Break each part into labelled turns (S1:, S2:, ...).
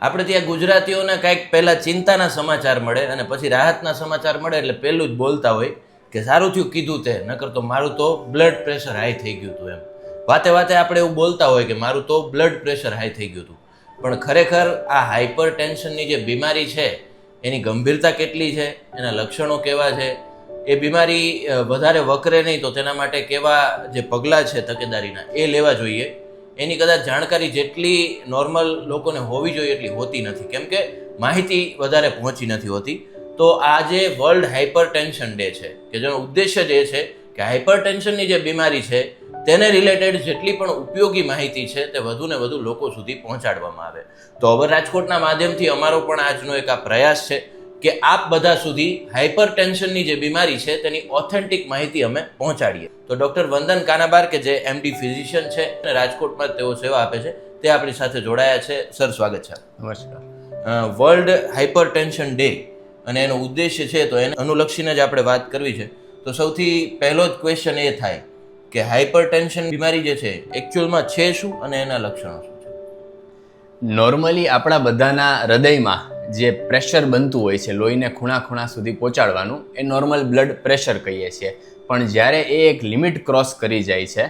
S1: આપણે ત્યાં ગુજરાતીઓને કાંઈક પહેલાં ચિંતાના સમાચાર મળે અને પછી રાહતના સમાચાર મળે એટલે પહેલું જ બોલતા હોય કે સારું થયું કીધું તે, નકર તો મારું તો બ્લડ પ્રેશર હાઈ થઈ ગયું હતું એમ. વાતે વાતે આપણે એવું બોલતા હોય કે મારું તો બ્લડ પ્રેશર હાઈ થઈ ગયું હતું. પણ ખરેખર આ હાઇપર ટેન્શનની જે બીમારી છે, એની ગંભીરતા કેટલી છે, એના લક્ષણો કેવા છે, એ બીમારી વધારે વકરે નહીં તો તેના માટે કેવા જે પગલાં છે તકેદારીના, એ લેવા જોઈએ. એની કદાચ જાણકારી જેટલી નોર્મલ લોકોને હોવી જોઈએ એટલી હોતી નથી. કેમ કે માહિતી વધારે પહોંચી નથી હોતી. તો આ જે વર્લ્ડ હાઇપર ટેન્શન ડે છે, કે જેનો ઉદ્દેશ્ય જ એ છે કે હાઇપર ટેન્શનની જે બીમારી છે, તેને રિલેટેડ જેટલી પણ ઉપયોગી માહિતી છે, તે વધુ ને વધુ લોકો સુધી પહોંચાડવામાં આવે. તો અવર રાજકોટના માધ્યમથી અમારો પણ આજનો એક આ પ્રયાસ છે. કે આપ બધા સુધી હાઇપર ટેન્શનની જે બીમારી છે તેની ઓથેન્ટિક માહિતી અમે પહોંચાડીએ. તો ડૉક્ટર વંદન કાનાબાર કે જે એમડી ફિઝિશિયન છે અને રાજકોટમાં તેઓ સેવા આપે છે તે આપણી સાથે જોડાયા છે. સર સ્વાગત છે
S2: નમસ્કાર.
S1: વર્લ્ડ હાઇપર ટેન્શન ડે અને એનો ઉદ્દેશ્ય છે તો એને અનુલક્ષીને જ આપણે વાત કરવી છે. તો સૌથી પહેલો જ ક્વેશ્ચન એ થાય કે હાઇપર ટેન્શન બીમારી જે છે એકચ્યુઅલમાં છે શું અને એના લક્ષણો શું છે?
S2: નોર્મલી આપણા બધાના હૃદયમાં જે પ્રેશર બનતું હોય છે લોહીને ખૂણા ખૂણા સુધી પહોંચાડવાનું એ નોર્મલ બ્લડ પ્રેશર કહીએ છીએ. પણ જ્યારે એ એક લિમિટ ક્રોસ કરી જાય છે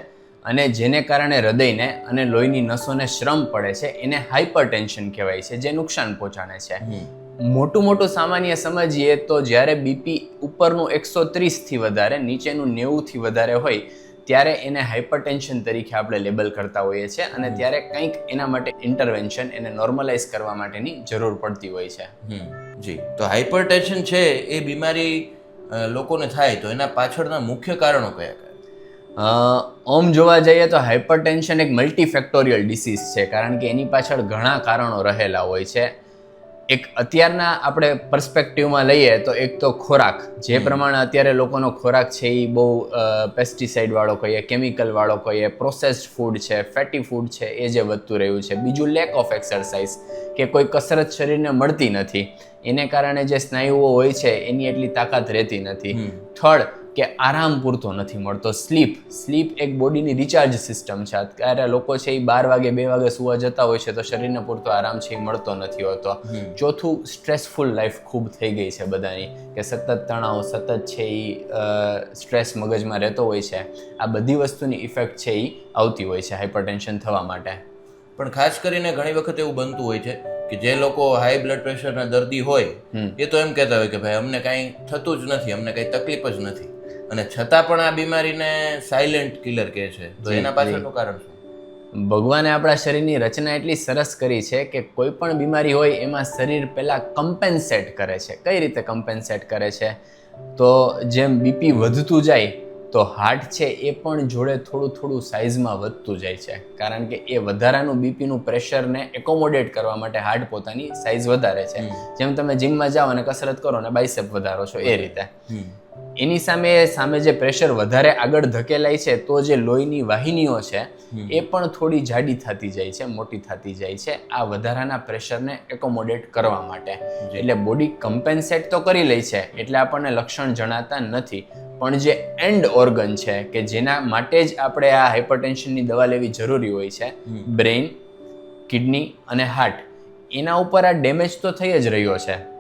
S2: અને જેને કારણે હૃદયને અને લોહીની નસોને શ્રમ પડે છે એને હાઇપરટેન્શન કહેવાય છે જે નુકસાન પહોંચાડે છે. મોટું મોટું સામાન્ય સમજીએ તો જ્યારે બીપી ઉપરનું એકસો ત્રીસથી વધારે નીચેનું નેવુંથી વધારે હોય ત્યારે એને હાઇપરટેન્શન તરીકે આપણે લેબલ કરતા હોઈએ છીએ અને ત્યારે કંઈક એના માટે ઇન્ટરવેન્શન એને નોર્મલાઇઝ કરવા માટેની જરૂર પડતી હોય છે.
S1: જી. તો હાઇપરટેન્શન છે એ બીમારી લોકોને થાય તો એના પાછળના મુખ્ય કારણો કયા કયા?
S2: ઓમ જોવા જઈએ તો હાઇપરટેન્શન એક મલ્ટીફેક્ટોરિયલ ડિસીઝ છે કારણ કે એની પાછળ ઘણા કારણો રહેલા હોય છે. એક અત્યારના આપણે પર્સપેક્ટિવમાં લઈએ તો એક તો ખોરાક. જે પ્રમાણે અત્યારે લોકોનો ખોરાક છે એ બહુ પેસ્ટિસાઇડ વાળો કહીએ કેમિકલ વાળો કહીએ પ્રોસેસ્ડ ફૂડ છે ફેટી ફૂડ છે એ જે વધતું રહ્યું છે. બીજું લેક ઓફ એક્સરસાઇઝ કે કોઈ કસરત શરીરને મળતી નથી. એને કારણે જે સ્નાયુઓ હોય છે એની એટલી તાકાત રહેતી નથી. થર્ડ કે આરામ પૂરતો નથી મળતો. સ્લીપ સ્લીપ એક બોડીની રિચાર્જ સિસ્ટમ છે. અત્યારે લોકો છે એ બાર વાગે બે વાગે સુવા જતા હોય છે તો શરીરને પૂરતો આરામ છે એ મળતો નથી હોતો. ચોથું સ્ટ્રેસફુલ લાઈફ ખૂબ થઈ ગઈ છે બધાની. કે સતત તણાવ સતત છે એ સ્ટ્રેસ મગજમાં રહેતો હોય છે. આ બધી વસ્તુની ઇફેક્ટ છે એ આવતી હોય છે હાઇપરટેન્શન થવા માટે.
S1: પણ ખાસ કરીને ઘણી વખત એવું બનતું હોય છે કે જે લોકો હાઈ બ્લડ પ્રેશરના દર્દી હોય. એ તો એમ કહેતા હોય કે ભાઈ અમને કાંઈ થતું જ નથી અમને કાંઈ તકલીફ જ નથી. અને છતાં પણ આ બીમારીને સાયલેન્ટ કિલર કહે છે. તો એના પાછળનું કારણ શું?
S2: ભગવાને આપણા શરીરની રચના એટલી સરસ કરી છે કે કોઈ પણ બીમારી હોય એમાં શરીર પહેલાં કમ્પેન્સેટ કરે છે. કઈ રીતે કમ્પેન્સેટ કરે છે? તો જેમ બીપી વધતું જાય તો હાર્ટ છે એ પણ જોડે થોડું થોડું સાઇઝમાં વધતું જાય છે. કારણ કે એ વધારાનું બીપીનું પ્રેશરને એકોમોડેટ કરવા માટે હાર્ટ પોતાની સાઇઝ વધારે છે. જેમ તમે જીમમાં જાઓ અને કસરત કરો અને બાઇસેપ વધારો છો એ રીતે. એની સામે સામે જે પ્રેશર વધારે આગળ ધકેલાય છે તો જે લોહીની વાહિનીઓ છે એ પણ થોડી જાડી થતી જાય છે મોટી થતી જાય છે આ વધારાના પ્રેશરને એકોમોડેટ કરવા માટે. એટલે બોડી કમ્પેન્સેટ તો કરી લે છે એટલે આપણને લક્ષણ જણાતા નથી. પણ જે એન્ડ ઓર્ગન છે કે જેના માટે જ આપણે આ હાઇપરટેન્શનની દવા લેવી જરૂરી હોય છે બ્રેઇન કિડની અને હાર્ટ એના ઉપર આ ડેમેજ તો થઈ જ રહ્યો છે.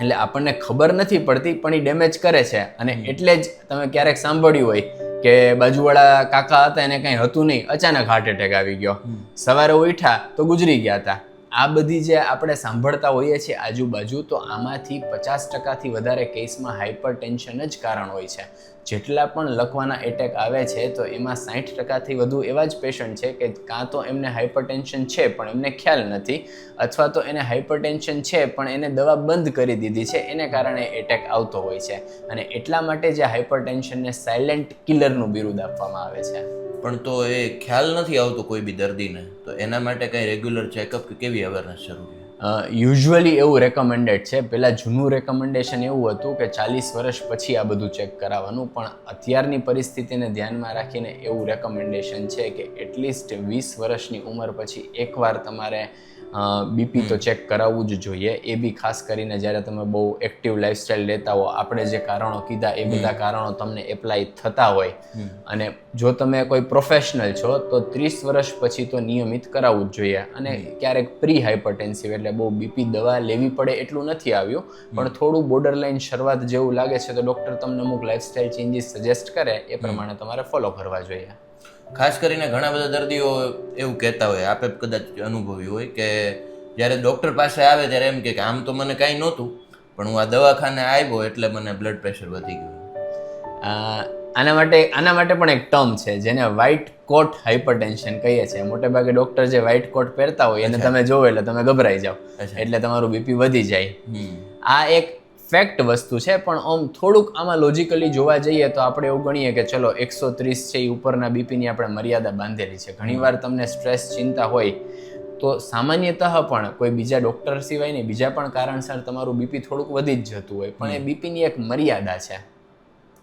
S2: એટલે આપણને ખબર નથી પડતી પણ એ ડેમેજ કરે છે. અને એટલે જ તમે ક્યારેક સાંભળ્યું હોય કે બાજુવાળા કાકા હતા એને કંઈ હતું નહીં. અચાનક હાર્ટ એટેક આવી ગયો. સવારે ઉઠ્યા તો ગુજરી ગયા હતા. આ બધી જે આપણે સાંભળતા હોઈએ છીએ આજુબાજુ, તો આમાંથી પચાસ ટકાથી વધારે કેસમાં હાઇપર ટેન્શન જ કારણ હોય છે. જેટલા પણ લખવાના એટેક આવે છે, તો એમાં સાઠ ટકાથી વધુ એવા જ પેશન્ટ છે કે કાં તો એમને હાઇપર ટેન્શન છે, પણ એમને ખ્યાલ નથી, અથવા તો એને હાઇપર ટેન્શન છે, પણ એને દવા બંધ કરી દીધી છે, એને કારણે એટેક આવતો હોય છે. અને એટલા માટે જે હાઇપર ટેન્શનને સાયલેન્ટ કિલરનું બિરુદ આપવામાં આવે છે.
S1: પણ તો એ ખ્યાલ નથી આવતો કોઈ બી દર્દીને. તો એના માટે કંઈ રેગ્યુલર ચેકઅપ કે કેવી અવેરનેસ જરૂરી
S2: યુઝ્યુઅલી એવું રેકમેન્ડેડ છે. પહેલાં જૂનું રેકમેન્ડેશન એવું હતું કે ચાલીસ વર્ષ પછી આ બધું ચેક કરાવવાનું પણ અત્યારની પરિસ્થિતિને ધ્યાનમાં રાખીને એવું રેકમેન્ડેશન છે કે એટલીસ્ટ વીસ વર્ષની ઉંમર પછી એકવાર તમારે બીપી તો ચેક કરાવવું જ જોઈએ. એ બી ખાસ કરીને જ્યારે તમે બહુ એક્ટિવ લાઇફસ્ટાઈલ લેતા હો આપણે જે કારણો કીધા એ બધા કારણો તમને એપ્લાય થતા હોય. અને જો તમે કોઈ પ્રોફેશનલ છો તો ત્રીસ વર્ષ પછી તો નિયમિત કરાવવું જ જોઈએ. અને ક્યારેક પ્રી હાઇપરટેન્સિવ એટલે એટલે બહુ બીપી દવા લેવી પડે એટલું નથી આવ્યું. પણ થોડું બોર્ડર લાઇન શરૂઆત જેવું લાગે છે તો ડૉક્ટર તમને અમુક લાઇફસ્ટાઇલ ચેન્જીસ સજેસ્ટ કરે એ પ્રમાણે તમારે ફોલો કરવા જોઈએ.
S1: ખાસ કરીને ઘણા બધા દર્દીઓ એવું કહેતા હોય આપે કદાચ અનુભવ્યું હોય કે જ્યારે ડૉક્ટર પાસે આવે ત્યારે એમ કે આમ તો મને કાંઈ નહોતું પણ હું આ દવાખાને આવ્યો એટલે મને બ્લડ પ્રેશર વધી ગયું.
S2: આના માટે આના માટે પણ એક ટર્મ છે જેને વ્હાઇટ કોટ હાઇપરટેન્શન કહીએ છીએ. મોટે ભાગે ડૉક્ટર જે વ્હાઇટ કોટ પહેરતા હોય એને તમે જોવો એટલે તમે ગભરાઈ જાઓ. એટલે તમારું બીપી વધી જાય. આ એક ફેક્ટ વસ્તુ છે પણ આમ થોડુંક આમાં લોજિકલી જોવા જઈએ તો આપણે એવું ગણીએ કે ચલો એકસો ત્રીસ છે એ ઉપરના બીપીની આપણે મર્યાદા બાંધેલી છે. ઘણીવાર તમને સ્ટ્રેસ ચિંતા હોય તો સામાન્યતઃ પણ કોઈ બીજા ડૉક્ટર સિવાય નહીં બીજા પણ કારણસર તમારું બીપી થોડુંક વધી જ જતું હોય. પણ એ બીપીની એક મર્યાદા છે.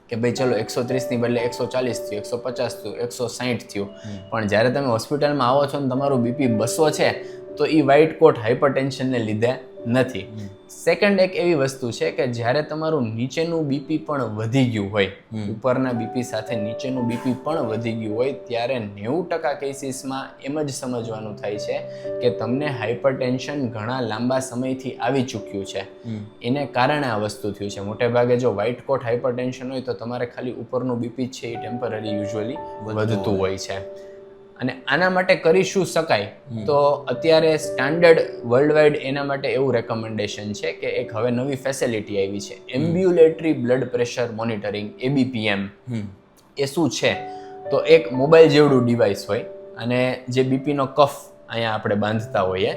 S2: કે ભાઈ ચલો એકસો ત્રીસની બદલે એકસો ચાલીસ થયું એકસો પચાસ થયું એકસો સાહીઠ થયું. પણ જ્યારે તમે હોસ્પિટલમાં આવો છો ને તમારું બીપી બસો છે તો એ વ્હાઇટ કોટ હાઇપરટેન્શનને લીધે નથી. સેકન્ડ એક એવી વસ્તુ છે કે જ્યારે તમારું નીચેનું બીપી પણ વધી ગયું હોય ઉપરના બીપી સાથે નીચેનું બીપી પણ વધી ગયું હોય ત્યારે નેવું ટકા કેસીસમાં એમ જ સમજવાનું થાય છે કે તમને હાઇપરટેન્શન ઘણા લાંબા સમયથી આવી ચૂક્યું છે. એને કારણે આ વસ્તુ થયું છે. મોટે ભાગે જો વ્હાઇટ કોટ હાઇપરટેન્શન હોય તો તમારે ખાલી ઉપરનું બીપી છે એ ટેમ્પરરી યુઝ્યુઅલી વધતું હોય છે. અને આના માટે કરી શું શકાય? તો અત્યારે સ્ટાન્ડર્ડ વર્લ્ડ વાઇડ એના માટે એવું રેકમેન્ડેશન છે કે એક હવે નવી ફેસિલિટી આવી છે. Ambulatory blood pressure monitoring ABPM એ શું છે? તો એક મોબાઈલ જેવડું ડિવાઇસ હોય અને જે બીપીનો કફ અહીંયા આપણે બાંધતા હોઈએ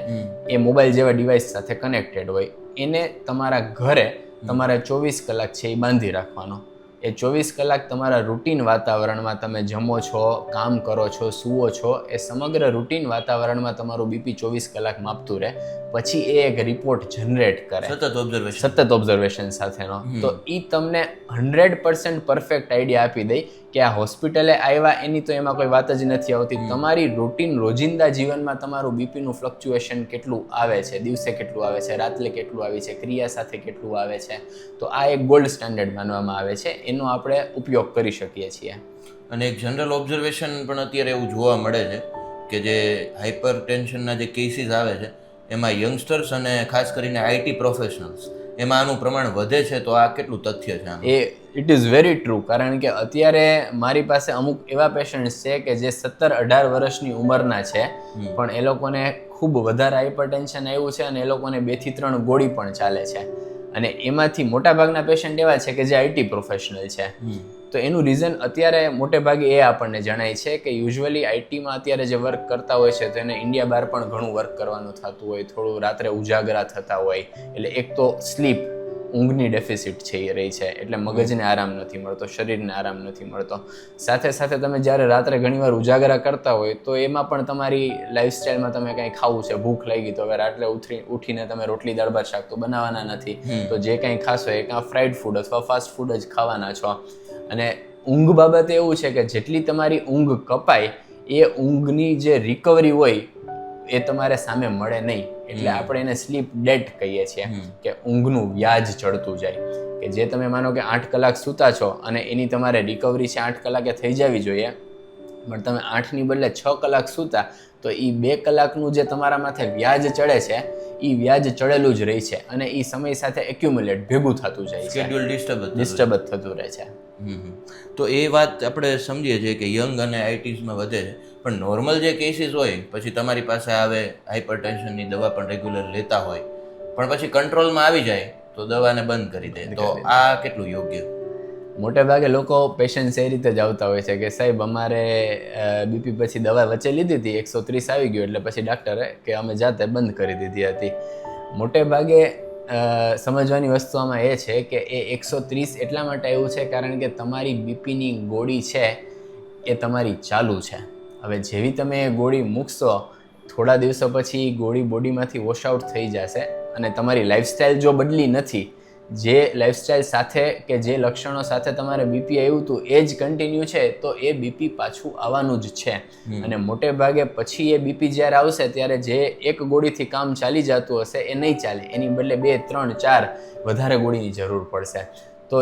S2: એ મોબાઈલ જેવા ડિવાઇસ સાથે કનેક્ટેડ હોય. એને તમારા ઘરે તમારે ચોવીસ કલાક છે એ બાંધી રાખવાનો. એ ચોવીસ કલાક તમારા રૂટીન વાતાવરણમાં તમે જમો છો કામ કરો છો સૂવો છો એ સમગ્ર રૂટીન વાતાવરણમાં તમારું બીપી ચોવીસ કલાક માપતું રહે. પછી એ એક રિપોર્ટ જનરેટ કરે.
S1: સતત ઓબ્ઝર્વેશન
S2: સતત ઓબ્ઝર્વેશન સાથેનો. તો એ તમને હંડ્રેડ પર્સન્ટ પરફેક્ટ આઈડિયા આપી દે કે આ હોસ્પિટલે આવ્યા એની તો એમાં કોઈ વાત જ નથી આવતી. તમારી રૂટીન રોજિંદા જીવનમાં તમારું બીપીનું ફ્લક્ચ્યુએશન કેટલું આવે છે? દિવસે કેટલું આવે છે? રાત્રે કેટલું આવે છે? ક્રિયા સાથે કેટલું આવે છે? તો આ એક ગોલ્ડ સ્ટાન્ડર્ડ માનવામાં આવે છે. એનો આપણે ઉપયોગ કરી શકીએ છીએ.
S1: અને એક જનરલ ઓબ્ઝર્વેશન પણ અત્યારે એવું જોવા મળે છે કે જે હાઇપર ટેન્શનના જે કેસીસ આવે છે એમાં યંગસ્ટર્સ અને ખાસ કરીને આઈટી પ્રોફેશનલ્સ એમાં આનું પ્રમાણ વધે છે તો આ કેટલું તથ્ય છે
S2: એ ઇટ ઇઝ વેરી ટ્રુ કારણ કે અત્યારે મારી પાસે અમુક એવા પેશન્ટ્સ છે કે જે સત્તર અઢાર વર્ષની ઉંમરના છે પણ એ લોકોને ખૂબ વધારે હાઇપરટેન્શન આવ્યું છે અને એ લોકોને બેથી ત્રણ ગોળી પણ ચાલે છે. અને એમાંથી મોટાભાગના પેશન્ટ એવા છે કે જે આઈટી પ્રોફેશનલ છે. તો એનું રીઝન અત્યારે મોટે ભાગે એ આપણને જણાય છે કે યુઝ્યુઅલી આઈટીમાં અત્યારે જે વર્ક કરતા હોય છે તો એને ઇન્ડિયા બહાર પણ ઘણું વર્ક કરવાનું થતું હોય થોડું રાત્રે ઉજાગરા થતા હોય એટલે એક તો સ્લીપ ઊંઘની ડેફિસિટ છે એ રહી છે એટલે મગજને આરામ નથી મળતો શરીરને આરામ નથી મળતો. સાથે સાથે તમે જ્યારે રાત્રે ઘણીવાર ઉજાગરા કરતા હોય તો એમાં પણ તમારી લાઈફસ્ટાઈલમાં તમે કંઈ ખાવું છે ભૂખ લાગી તો હવે રાત્રે ઉઠી ઉઠીને તમે રોટલી દાળ ભાત શાક તો બનાવવાના નથી. તો જે કંઈ ખાશો એ કાં ફ્રાઈડ ફૂડ અથવા ફાસ્ટ ફૂડ જ ખાવાના છો. અને ઊંઘ બાબતે એવું છે કે જેટલી તમારી ઊંઘ કપાય એ ઊંઘની જે રિકવરી હોય એ તમારે સામે મળે નહીં. એટલે આપણે એને સ્લીપ ડેટ કહીએ છીએ કે ઊંઘનું વ્યાજ ચડતું જાય. કે જે તમે માનો કે આઠ કલાક સૂતા છો અને એની તમારે રિકવરી છે આઠ કલાકે થઈ જવી જોઈએ પણ તમે આઠની બદલે છ કલાક સૂતા તો એ બે કલાકનું જે તમારા માથે વ્યાજ ચડે છે એ વ્યાજ ચડેલું જ રહે છે અને એ સમય સાથે એક્યુમ્યુલેટ ભેગું થતું જાય છે.
S1: શેડ્યુલ ડિસ્ટર્બ
S2: ડિસ્ટર્બ થતું રહે છે.
S1: તો એ વાત આપણે સમજીએ છીએ કે યંગ અને આઈટીઝમાં વધે છે. પણ નોર્મલ જે કેસીસ હોય પછી તમારી પાસે આવે હાઇપર ટેન્શનની દવા પણ રેગ્યુલર લેતા હોય પણ પછી કંટ્રોલમાં આવી જાય તો દવાને બંધ કરી દે. તો આ કેટલું યોગ્ય?
S2: મોટે ભાગે લોકો પેશન્ટ્સ એ રીતે જ આવતા હોય છે કે, સાહેબ, અમારે બીપી પછી દવા વચ્ચે લીધી હતી, એકસો ત્રીસ આવી ગયું, એટલે પછી ડાક્ટરે કે, અમે જાતે બંધ કરી દીધી હતી. મોટે ભાગે સમજવાની વસ્તુ આમાં એ છે કે, એ એકસો ત્રીસ એટલા માટે એવું છે કારણ કે તમારી બીપીની ગોળી છે એ તમારી ચાલુ છે. હવે જેવી તમે એ ગોળી મૂકશો, થોડા દિવસો પછી ગોળી બોડીમાંથી વોશ આઉટ થઈ જશે અને તમારી લાઈફસ્ટાઈલ જો બદલી નથી જે લાઈફસ્ટાઈલ સાથે કે જે લક્ષણો સાથે તમારે બીપી આવ્યું હતું એ જ કન્ટિન્યુ છે તો એ બીપી પાછું આવવાનું જ છે. અને મોટે ભાગે પછી એ બીપી જ્યારે આવશે ત્યારે જે એક ગોળીથી કામ ચાલી જતું હશે એ નહીં ચાલે. એની બદલે બે ત્રણ ચાર વધારે ગોળીની જરૂર પડશે. તો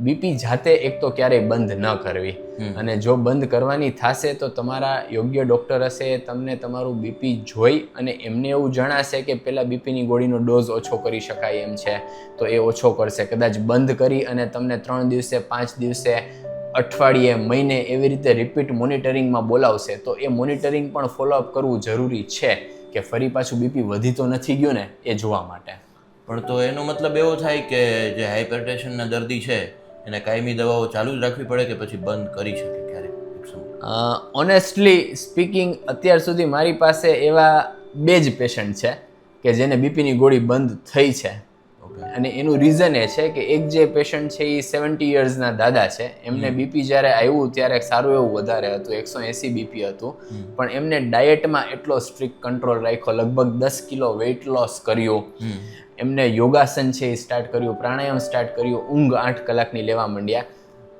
S2: બીપી જાતે એક તો ક્યારેય બંધ ન કરવી. અને જો બંધ કરવાની થશે તો તમારા યોગ્ય ડૉક્ટર હશે તમને તમારું બીપી જોઈ અને એમને એવું જણાશે કે પહેલાં બીપીની ગોળીનો ડોઝ ઓછો કરી શકાય એમ છે. તો એ ઓછો કરશે. કદાચ બંધ કરી અને તમને ત્રણ દિવસે પાંચ દિવસે અઠવાડિયે મહિને એવી રીતે રિપીટ મોનિટરિંગમાં બોલાવશે તો એ મોનિટરિંગ પણ ફોલોઅપ કરવું જરૂરી છે કે ફરી પાછું બીપી વધી તો નથી ગયું ને એ જોવા માટે.
S1: પણ તો એનો મતલબ એવો થાય કે જે હાઇપરટેશનના દર્દી છે એને કાયમી દવાઓ ચાલુ જ રાખવી પડે કે પછી બંધ કરી શકે ક્યારેક
S2: ઓનેસ્ટલી સ્પીકિંગ અત્યાર સુધી મારી પાસે એવા બે જ પેશન્ટ છે કે જેને બીપીની ગોળી બંધ થઈ છે.
S1: ઓકે
S2: અને એનું રીઝન એ છે કે એક જે પેશન્ટ છે એ સેવન્ટી યર્સના દાદા છે. એમને બીપી જ્યારે આવ્યું ત્યારે સારું એવું વધારે હતું એકસો એંસી બીપી હતું. પણ એમને ડાયટમાં એટલો સ્ટ્રિક્ટ કંટ્રોલ રાખ્યો લગભગ દસ કિલો વેઇટ લોસ કર્યું. એમને યોગાસન છે એ સ્ટાર્ટ કર્યું પ્રાણાયામ સ્ટાર્ટ કર્યું ઊંઘ આઠ કલાકની લેવા માંડ્યા.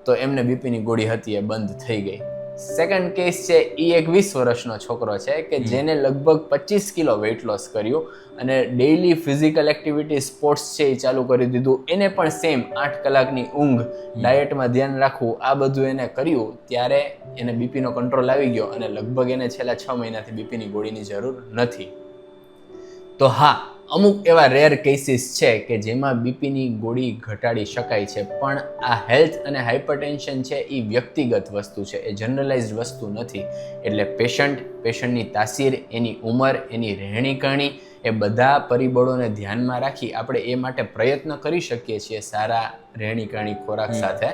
S2: તો એમને બીપીની ગોળી હતી એ બંધ થઈ ગઈ. સેકન્ડ કેસ છે એ એક વીસ વર્ષનો છોકરો છે કે જેને લગભગ પચીસ કિલો વેઇટ લોસ કર્યું અને ડેઇલી ફિઝિકલ એક્ટિવિટી સ્પોર્ટ્સ છે એ ચાલુ કરી દીધું. એને પણ સેમ આઠ કલાકની ઊંઘ ડાયટમાં ધ્યાન રાખવું આ બધું એને કર્યું ત્યારે એને બીપીનો કંટ્રોલ આવી ગયો અને લગભગ એને છેલ્લા છ મહિનાથી બીપીની ગોળીની જરૂર નથી. તો હા અમુક એવા રેર કેસીસ છે કે જેમાં બીપીની ગોળી ઘટાડી શકાય છે પણ આ હેલ્થ અને હાઇપરટેન્શન છે એ વ્યક્તિગત વસ્તુ છે એ જનરલાઇઝ વસ્તુ નથી. એટલે પેશન્ટ પેશન્ટની તાસીર એની ઉંમર એની રહેણીકરણી એ બધા પરિબળોને ધ્યાનમાં રાખી આપણે એ માટે પ્રયત્ન કરી શકીએ છીએ સારા રહેણીકરણી ખોરાક સાથે.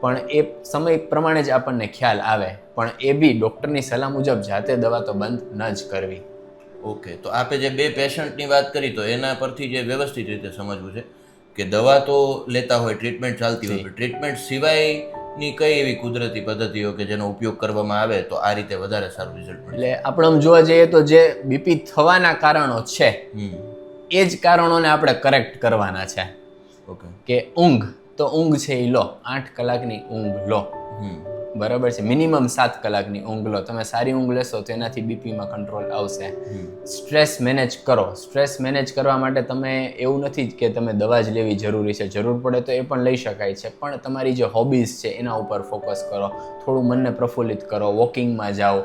S2: પણ એ સમય પ્રમાણે જ આપણને ખ્યાલ આવે. પણ એ બી ડૉક્ટરની સલાહ મુજબ જાતે દવા તો બંધ ન જ કરવી.
S1: ઓકે તો આપે જે બે પેશન્ટની વાત કરી તો એના પરથી જે વ્યવસ્થિત રીતે સમજવું છે કે દવા તો લેતા હોય ટ્રીટમેન્ટ ચાલતી હોય ટ્રીટમેન્ટ સિવાયની કઈ એવી કુદરતી પદ્ધતિઓ કે જેનો ઉપયોગ કરવામાં આવે તો આ રીતે વધારે સારું રિઝલ્ટ મળે.
S2: એટલે આપણે આમ જોવા જઈએ તો જે બીપી થવાના કારણો છે
S1: હમ.
S2: એ જ કારણોને આપણે કરેક્ટ કરવાના છે.
S1: ઓકે.
S2: કે ઊંઘ તો ઊંઘ છે એ લો આઠ કલાકની ઊંઘ લો. બરાબર છે. મિનિમમ સાત કલાકની ઊંઘ લો તમે સારી ઊંઘ લેશો તો એનાથી બીપીમાં કંટ્રોલ આવશે. સ્ટ્રેસ મેનેજ કરો. સ્ટ્રેસ મેનેજ કરવા માટે તમે એવું નથી કે તમે દવા જ લેવી જરૂરી છે. જરૂર પડે તો એ પણ લઈ શકાય છે. પણ તમારી જે હોબીઝ છે એના ઉપર ફોકસ કરો. થોડું મનને પ્રફુલ્લિત કરો. વોકિંગમાં જાઓ.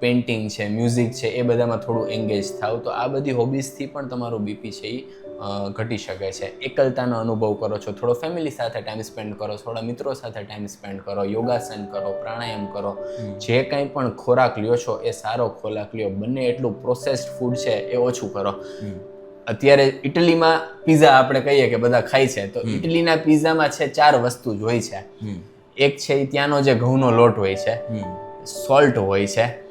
S2: પેઇન્ટિંગ છે મ્યુઝિક છે એ બધામાં થોડું એન્ગેજ થાવ. તો આ બધી હોબીઝથી પણ તમારું બીપી છે એ ઘટી શકે છે. એકલતાનો અનુભવ કરો છો થોડો ફેમિલી સાથે ટાઈમ સ્પેન્ડ કરો થોડા મિત્રો સાથે ટાઈમ સ્પેન્ડ કરો યોગાસન કરો પ્રાણાયામ કરો. જે કંઈ પણ ખોરાક લ્યો છો એ સારો ખોરાક લ્યો. બંને એટલું પ્રોસેસ્ડ ફૂડ છે એ ઓછું કરો. અત્યારે ઇટલીમાં પીઝા આપણે કહીએ કે બધા ખાય છે તો ઇટલીના પીઝામાં છે ચાર વસ્તુ જ હોય છે. એક છે ત્યાંનો જે ઘઉંનો લોટ હોય છે. સોલ્ટ હોય છે.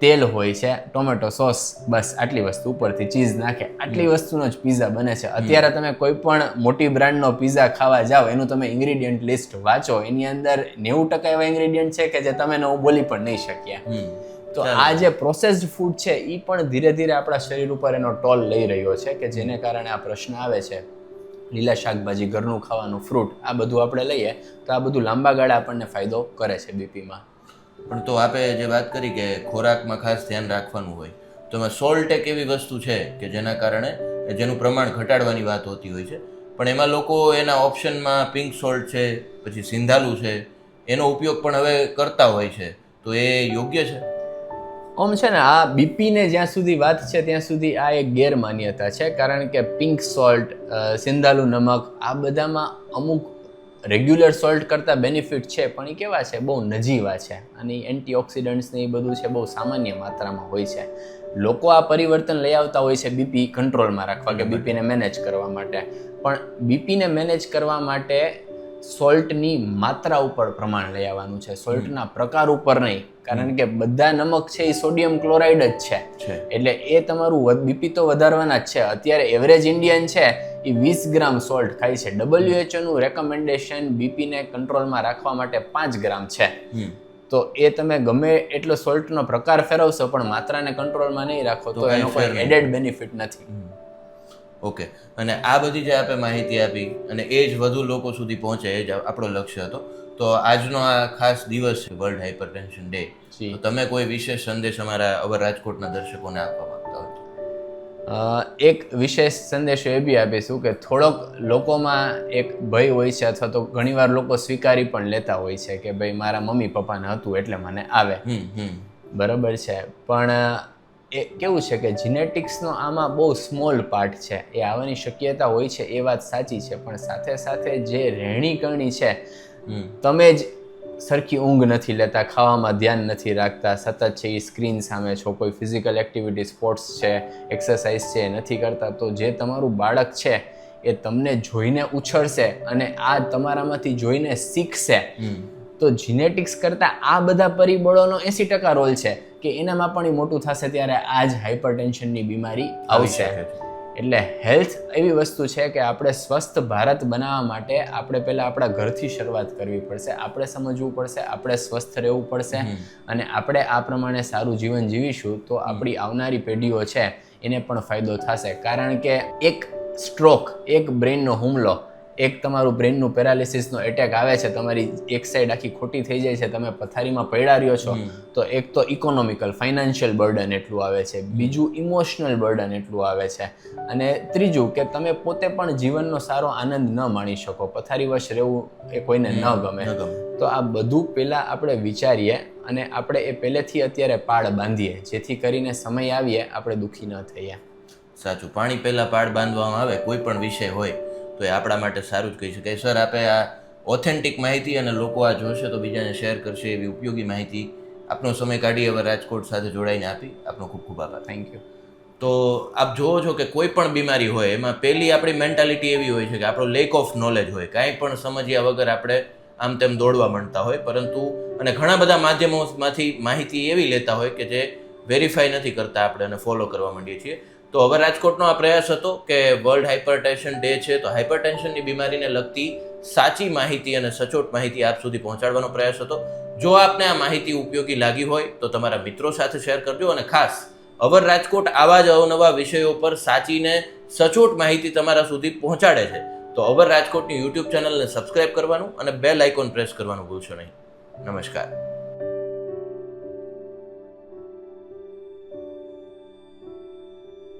S2: તેલ હોય છે ટોમેટો સોસ બસ આટલી વસ્તુ ઉપરથી ચીઝ નાખે. આટલી વસ્તુનો જ પીઝા બને છે. અત્યારે તમે કોઈ પણ મોટી બ્રાન્ડનો પીઝા ખાવા જાઓ એનું તમે ઇન્ગ્રીડિયન્ટ લિસ્ટ વાંચો. એની અંદર નેવું ટકા એવા ઇન્ગ્રીડિયન્ટ છે કે જે તમે ન બોલી પણ નહીં શક્યા તો આ જે પ્રોસેસ્ડ ફૂડ છે એ પણ ધીરે ધીરે આપણા શરીર ઉપર એનો ટોલ લઈ રહ્યો છે કે જેને કારણે આ પ્રશ્ન આવે છે. લીલા શાકભાજી ઘરનું ખાવાનું ફ્રૂટ આ બધું આપણે લઈએ તો આ બધું લાંબા ગાળે આપણને ફાયદો કરે છે બીપીમાં
S1: પણ તો આપે જે વાત કરી કે ખોરાકમાં ખાસ ધ્યાન રાખવાનું હોય, તો એમાં સોલ્ટ એક એવી વસ્તુ છે કે જેના કારણે જેનું પ્રમાણ ઘટાડવાની વાત હોતી હોય છે. પણ એમાં લોકો એના ઓપ્શનમાં પિંક સોલ્ટ છે, પછી સિંધાલુ છે, એનો ઉપયોગ પણ હવે કરતા હોય છે. તો એ યોગ્ય છે?
S2: આમ છે ને, આ બીપીને જ્યાં સુધી વાત છે, ત્યાં સુધી આ એક ગેરમાન્યતા છે. કારણ કે પિંક સોલ્ટ સિંધાલુ, નમક, આ બધામાં અમુક રેગ્યુલર સોલ્ટ કરતાં બેનિફિટ છે પણ એ કેવા છે? બહુ નજીવા છે. અને એન્ટીઓક્સિડન્ટ્સ ને એ બધું છે બહુ સામાન્ય માત્રામાં હોય છે. લોકો આ પરિવર્તન લઈ આવતા હોય છે બીપી કંટ્રોલમાં રાખવા કે બીપીને મેનેજ કરવા માટે. પણ બીપીને મેનેજ કરવા માટે સોલ્ટની માત્રા ઉપર પ્રમાણ લઈ આવવાનું છે. સોલ્ટના પ્રકાર ઉપર નહીં. કારણ કે બધા નમક છે એ સોડિયમ ક્લોરાઇડ જ છે.
S1: છે.
S2: એટલે એ તમારું બીપી તો વધારવાના જ છે. અત્યારે એવરેજ ઇન્ડિયન છે એ વીસ ગ્રામ સોલ્ટ ખાય છે. WHO નું રેકમેન્ડેશન બીપીને કંટ્રોલમાં રાખવા માટે પાંચ ગ્રામ છે. તો એ તમે ગમે એટલો સોલ્ટનો પ્રકાર ફેરવશો પણ માત્રાને કંટ્રોલમાં નહીં રાખો
S1: તો
S2: એનો કોઈ એડેડ બેનિફિટ નથી.
S1: ઓકે અને આ બધી જે આપે માહિતી આપી અને એ જ વધુ લોકો સુધી પહોંચે એ જ આપણો લક્ષ્ય હતો. તો આજનો આ ખાસ દિવસ છે વર્લ્ડ હાઇપરટેન્શન ડે તો તમે કોઈ વિશેષ સંદેશ અમારા અવર રાજકોટના દર્શકોને આપવા
S2: એક વિશેષ સંદેશો એ બી આપીશું કે થોડોક લોકોમાં એક ભય હોય છે અથવા તો ઘણીવાર લોકો સ્વીકારી પણ લેતા હોય છે કે ભાઈ મારા મમ્મી પપ્પાને હતું એટલે મને આવે. બરાબર છે. પણ એ કેવું છે કે જીનેટિક્સનો આમાં બહુ સ્મોલ પાર્ટ છે. એ આવવાની શક્યતા હોય છે એ વાત સાચી છે. પણ સાથે સાથે જે રહેણી કરણી છે તમે જ સરખી ઊંઘ નથી લેતા ખાવામાં ધ્યાન નથી રાખતા સતત છે એ સ્ક્રીન સામે છો કોઈ ફિઝિકલ એક્ટિવિટી સ્પોર્ટ્સ છે એક્સરસાઇઝ છે એ નથી કરતા તો જે તમારું બાળક છે એ તમને જોઈને ઉછળશે અને આ તમારામાંથી જોઈને શીખશે. તો જીનેટિક્સ કરતાં આ બધા પરિબળોનો એંસી ટકા રોલ છે કે એનામાં પણ એ મોટું થશે ત્યારે આ જ હાઇપરટેન્શનની બીમારી આવશે. એટલે હેલ્થ એવી વસ્તુ છે કે આપણે સ્વસ્થ ભારત બનાવવા માટે આપણે પહેલાં આપણા ઘરથી શરૂઆત કરવી પડશે. આપણે સમજવું પડશે આપણે સ્વસ્થ રહેવું પડશે અને આપણે આ પ્રમાણે સારું જીવન જીવીશું તો આપણી આવનારી પેઢીઓ છે એને પણ ફાયદો થશે. કારણ કે એક સ્ટ્રોક એક બ્રેનનો હુમલો એક તમારું બ્રેનનું પેરાલિસિસનો એટેક આવે છે તમારી એક સાઈડ આખી ખોટી થઈ જાય છે તમે પથારીમાં પડ્યા રહ્યો છો તો એક તો ઇકોનોમિકલ ફાઇનાન્શિયલ બર્ડન એટલું આવે છે બીજું ઇમોશનલ બર્ડન એટલું આવે છે અને ત્રીજું કે તમે પોતે પણ જીવનનો સારો આનંદ ન માણી શકો પથારીવશ રહેવું એ કોઈને
S1: ન ગમે.
S2: તો આ બધું પહેલાં આપણે વિચારીએ અને આપણે એ પહેલેથી અત્યારે પાડ બાંધીએ જેથી કરીને સમય આવીએ આપણે દુઃખી ન થઈએ.
S1: સાચું. પાણી પહેલાં પાડ બાંધવામાં આવે કોઈ પણ વિષય હોય તો એ આપણા માટે સારું જ કહી શકાય. સર આપે આ ઓથેન્ટિક માહિતી અને લોકો આ જોશે તો બીજાને શેર કરશે એવી ઉપયોગી માહિતી આપનો સમય કાઢી હવે રાજકોટ સાથે જોડાઈને આપી. આપનો ખૂબ ખૂબ આભાર.
S2: થેન્ક યુ
S1: તો આપ જોવો છો કે કોઈ પણ બીમારી હોય એમાં પહેલી આપણી મેન્ટાલિટી એવી હોય છે કે આપણો લેક ઓફ નોલેજ હોય. કાંઈ પણ સમજ્યા વગર આપણે આમ તેમ દોડવા માંડતા હોય. પરંતુ અને ઘણા બધા માધ્યમોમાંથી માહિતી એવી લેતા હોય કે જે વેરીફાઈ નથી કરતા આપણે અને ફોલો કરવા માંડીએ છીએ. તો હવે રાજકોટનો આ પ્રયાસ હતો કે વર્લ્ડ હાઇપરટેન્શન ડે છે, તો હાઇપરટેન્શનની બીમારીને લગતી સાચી માહિતી અને સચોટ માહિતી આપ સુધી પહોંચાડવાનો પ્રયાસ હતો. જો આપને આ માહિતી ઉપયોગી લાગી હોય, તો તમારા મિત્રો સાથે શેર કરજો અને ખાસ, અવર રાજકોટ આવા જ અવનવા વિષયો પર સાચીને સચોટ માહિતી તમારા સુધી પહોંચાડે છે. તો અવર રાજકોટની યુટ્યુબ ચેનલને સબસ્ક્રાઇબ કરવાનું અને બેલ આઇકોન પ્રેસ કરવાનું ભૂલશો નહીં. નમસ્કાર.